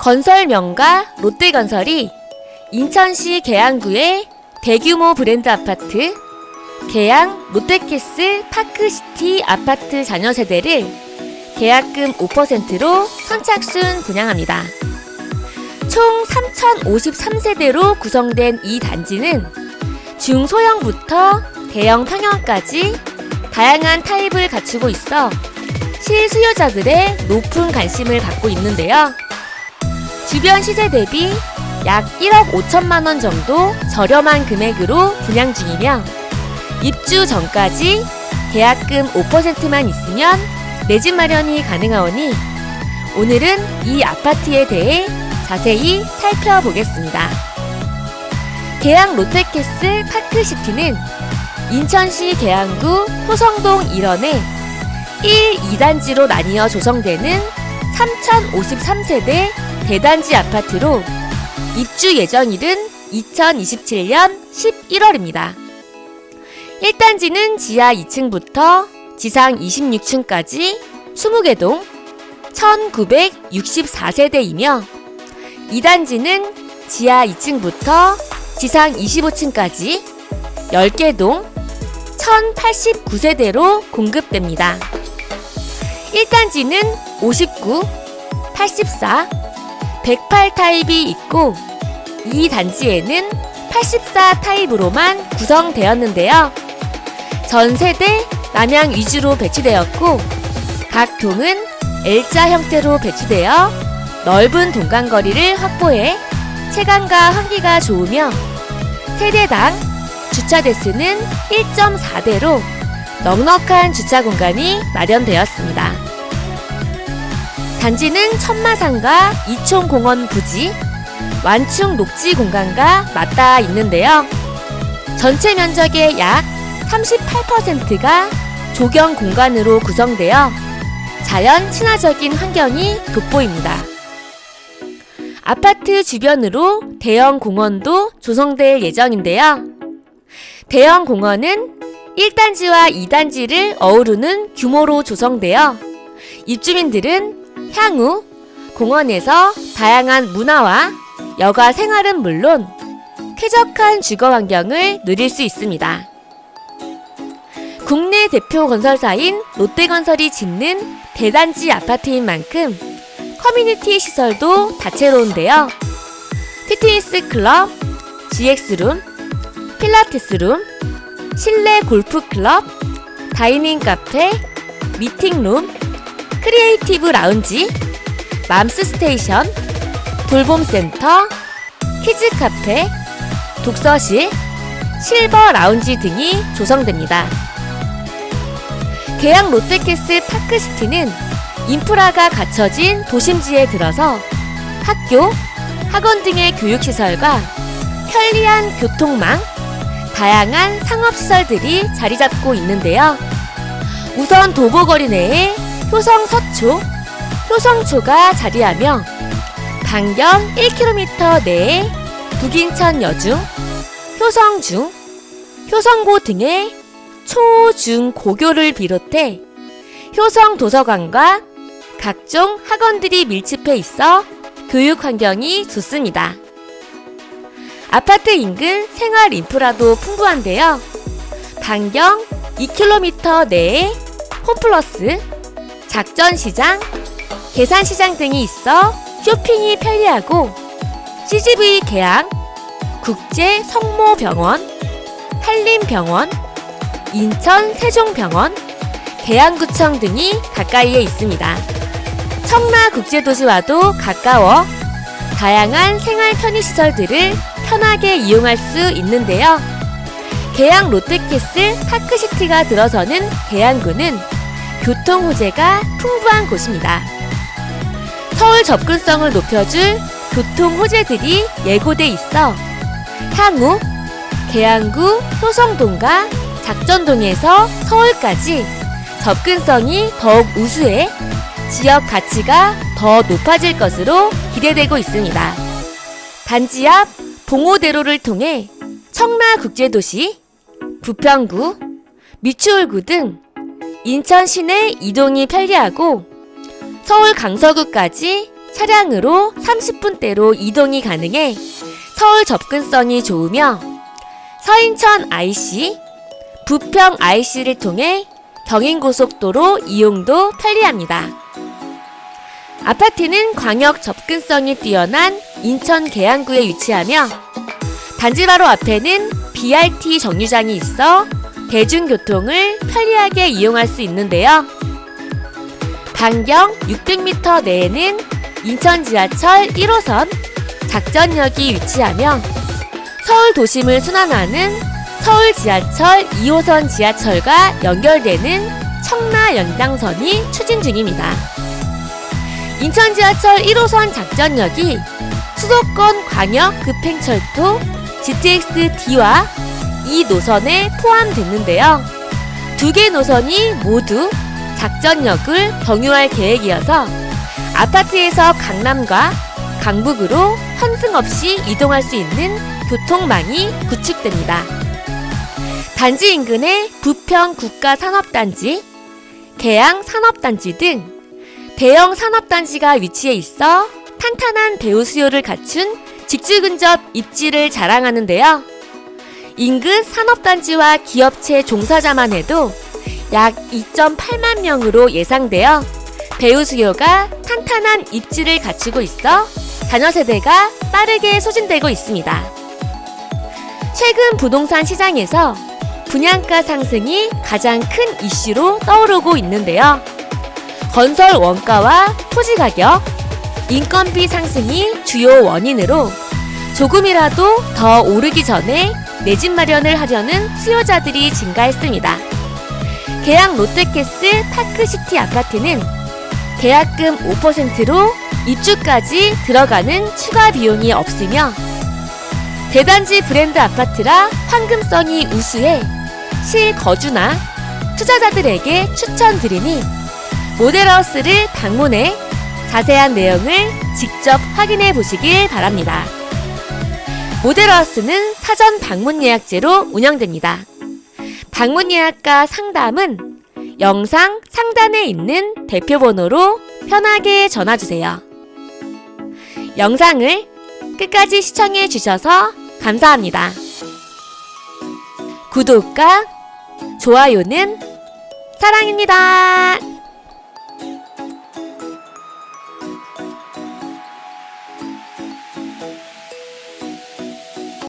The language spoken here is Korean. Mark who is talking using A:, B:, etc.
A: 건설 명가 롯데건설이 인천시 계양구의 대규모 브랜드 아파트 계양 롯데캐슬 파크시티 아파트 자녀 세대를 계약금 5%로 선착순 분양합니다. 총 3,053세대로 구성된 이 단지는 중소형부터 대형 평형까지 다양한 타입을 갖추고 있어 실수요자들의 높은 관심을 받고 있는데요. 주변 시세 대비 약 1억 5천만 원 정도 저렴한 금액으로 분양 중이며 입주 전까지 계약금 5%만 있으면 내 집 마련이 가능하오니 오늘은 이 아파트에 대해 자세히 살펴보겠습니다. 계양 롯데캐슬 파크시티는 인천시 계양구 효성동 1원에 1, 2단지로 나뉘어 조성되는 3053세대 대단지 아파트로 입주 예정일은 2027년 11월입니다. 1단지는 지하 2층부터 지상 26층까지 20개 동 1964세대이며 2단지는 지하 2층부터 지상 25층까지 10개 동 1089세대로 공급됩니다. 1단지는 59, 84, 108 타입이 있고 이 단지에는 84 타입으로만 구성되었는데요. 전 세대 남향 위주로 배치되었고 각 동은 L자 형태로 배치되어 넓은 동간거리를 확보해 체감과 환기가 좋으며 세대당 주차 대수는 1.4대로 넉넉한 주차 공간이 마련되었습니다. 단지는 천마산과 이촌공원 부지, 완충 녹지 공간과 맞닿아 있는데요. 전체 면적의 약 38%가 조경 공간으로 구성되어 자연 친화적인 환경이 돋보입니다. 아파트 주변으로 대형 공원도 조성될 예정인데요. 대형 공원은 1단지와 2단지를 어우르는 규모로 조성되어 입주민들은 향후 공원에서 다양한 문화와 여가 생활은 물론 쾌적한 주거 환경을 누릴 수 있습니다. 국내 대표 건설사인 롯데건설이 짓는 대단지 아파트인 만큼 커뮤니티 시설도 다채로운데요. 피트니스 클럽, GX룸, 필라테스룸, 실내 골프 클럽, 다이닝 카페, 미팅룸, 크리에이티브 라운지, 맘스 스테이션, 돌봄 센터, 키즈 카페, 독서실, 실버 라운지 등이 조성됩니다. 계양 롯데캐슬 파크시티는 인프라가 갖춰진 도심지에 들어서 학교, 학원 등의 교육시설과 편리한 교통망, 다양한 상업시설들이 자리 잡고 있는데요. 우선 도보거리 내에 효성 서초, 효성초가 자리하며 반경 1km 내에 북인천 여중, 효성중, 효성고 등의 초, 중, 고교를 비롯해 효성 도서관과 각종 학원들이 밀집해 있어 교육 환경이 좋습니다. 아파트 인근 생활 인프라도 풍부한데요. 반경 2km 내에 홈플러스, 작전시장, 계산시장 등이 있어 쇼핑이 편리하고 CGV 계양, 국제 성모병원, 한림병원, 인천 세종병원, 계양구청 등이 가까이에 있습니다. 청라국제도시와도 가까워 다양한 생활 편의시설들을 편하게 이용할 수 있는데요. 계양 롯데캐슬 파크시티가 들어서는 계양구는 교통 호재가 풍부한 곳입니다. 서울 접근성을 높여줄 교통 호재들이 예고돼 있어 향후 계양구 효성동과 작전동에서 서울까지 접근성이 더욱 우수해 지역 가치가 더 높아질 것으로 기대되고 있습니다. 단지 앞 봉오대로를 통해 청라국제도시, 부평구, 미추홀구 등 인천 시내 이동이 편리하고 서울 강서구까지 차량으로 30분대로 이동이 가능해 서울 접근성이 좋으며 서인천 IC, 부평 IC를 통해 경인고속도로 이용도 편리합니다. 아파트는 광역 접근성이 뛰어난 인천 계양구에 위치하며 단지 바로 앞에는 BRT 정류장이 있어 대중교통을 편리하게 이용할 수 있는데요. 반경 600m 내에는 인천 지하철 1호선 작전역이 위치하며 서울 도심을 순환하는 서울 지하철 2호선 지하철과 연결되는 청라 연장선이 추진 중입니다. 인천 지하철 1호선 작전역이 수도권 광역 급행철도 GTX-D와 이 노선에 포함됐는데요. 두 개 노선이 모두 작전역을 경유할 계획이어서 아파트에서 강남과 강북으로 환승 없이 이동할 수 있는 교통망이 구축됩니다. 단지 인근에 부평 국가산업단지, 계양 산업단지 등 대형 산업단지가 위치해 있어 탄탄한 배우 수요를 갖춘 직주 근접 입지를 자랑하는데요. 인근 산업단지와 기업체 종사자만 해도 약 2.8만 명으로 예상되어 배우 수요가 탄탄한 입지를 갖추고 있어 자녀 세대가 빠르게 소진되고 있습니다. 최근 부동산 시장에서 분양가 상승이 가장 큰 이슈로 떠오르고 있는데요. 건설 원가와 토지 가격, 인건비 상승이 주요 원인으로 조금이라도 더 오르기 전에 내 집 마련을 하려는 수요자들이 증가했습니다. 계약 롯데캐슬 파크시티 아파트는 계약금 5%로 입주까지 들어가는 추가 비용이 없으며 대단지 브랜드 아파트라 황금성이 우수해 실거주나 투자자들에게 추천드리니 모델하우스를 방문해 자세한 내용을 직접 확인해 보시길 바랍니다. 모델하우스는 사전 방문 예약제로 운영됩니다. 방문 예약과 상담은 영상 상단에 있는 대표 번호로 편하게 전화 주세요. 영상을 끝까지 시청해 주셔서 감사합니다. 구독과 좋아요는 사랑입니다.